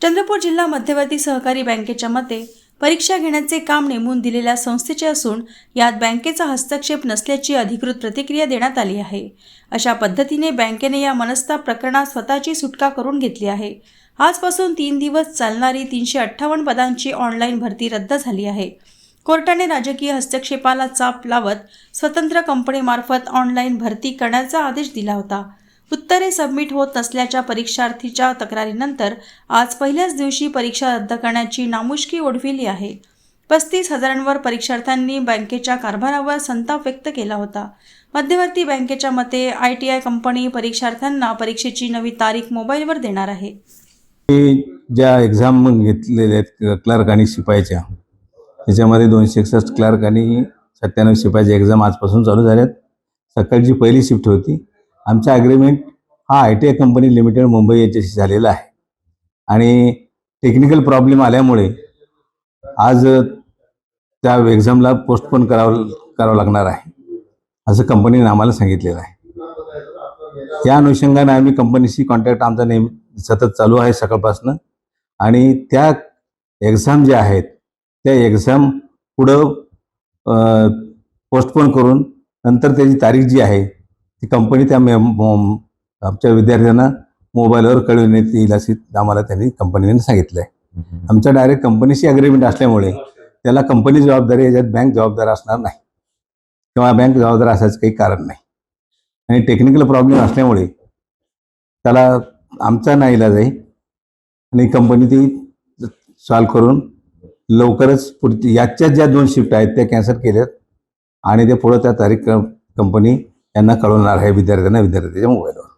चंद्रपूर जिल्हा मध्यवर्ती सहकारी बँकेच्या मते परीक्षा घेण्याचे काम नेमून दिलेल्या संस्थेचे असून यात बँकेचा हस्तक्षेप नसल्याची अधिकृत प्रतिक्रिया देण्यात आली आहे. अशा पद्धतीने बँकेने या मनस्ताप प्रकरणात स्वतःची सुटका करून घेतली आहे. आजपासून तीन दिवस चालणारी तीनशे अठ्ठावन्न पदांची ऑनलाईन भरती रद्द झाली आहे. कोर्टाने राजकीय हस्तक्षेपाला चाप लावत स्वतंत्र कंपनीमार्फत ऑनलाईन भरती करण्याचा आदेश दिला होता. उत्तरे सबमिट होत नसल्याच्या परीक्षार्थीच्या तक्रारीनंतर आज पहिल्याच दिवशी परीक्षा रद्द करण्याची नामुष्की ओढविली आहे. पस्तीस हजारांवर परीक्षार्थ्यांनी बँकेच्या कारभारावर संताप व्यक्त केला होता. मध्यवर्ती बँकेच्या मते आय टी आय कंपनी परीक्षार्थ्यांना परीक्षेची नवी तारीख मोबाईलवर देणार आहे. ज्या एक्झाम घेतलेल्या आहेत क्लर्क आणि शिपायच्या त्याच्यामध्ये दोनशे एकसष्ट क्लर्क आणि सत्त्याण्णव शिपायच्या एक्झाम आजपासून चालू झाल्यात सकाळची पहिली शिफ्ट होती. आमचा ॲग्रीमेंट हा I T I company limited Mumbai याच्याशी झालेला आहे. आणि टेक्निकल प्रॉब्लेम आल्यामुळे आज त्या एक्झामला पोस्टपोन करावं करावं लागणार आहे. असं कंपनीने आम्हाला सांगितलेलं आहे. त्या अनुषंगाने आम्ही कंपनीशी कॉन्टॅक्ट आमचा नेहमी सतत चालू आहे सकाळपासनं. आणि त्या एक्झाम ज्या आहेत त्या एक्झाम पुढं पोस्टपोन करून नंतर त्याची तारीख जी आहे ती कंपनी त्या मे आमच्या विद्यार्थ्यांना मोबाईलवर कळविण्यात येईल अशी आम्हाला त्यांनी कंपनीने सांगितलं आहे आमचा डायरेक्ट कंपनीशी अग्रीमेंट असल्यामुळे त्याला कंपनी जबाबदारी याच्यात बँक जबाबदार असणार नाही. किंवा बँक जबाबदार असायचं काही कारण नाही. आणि टेक्निकल प्रॉब्लेम असल्यामुळे त्याला आमचा नाही इलाज आहे. आणि कंपनी ती सॉल्व करून लवकरच पुढची याच्या ज्या दोन शिफ्ट आहेत त्या कॅन्सल केल्यात. आणि ते पुढं त्या तारीख कंपनी यांना कळवणार आहे विद्यार्थ्यांना विद्यार्थ्याच्या मोबाईलवर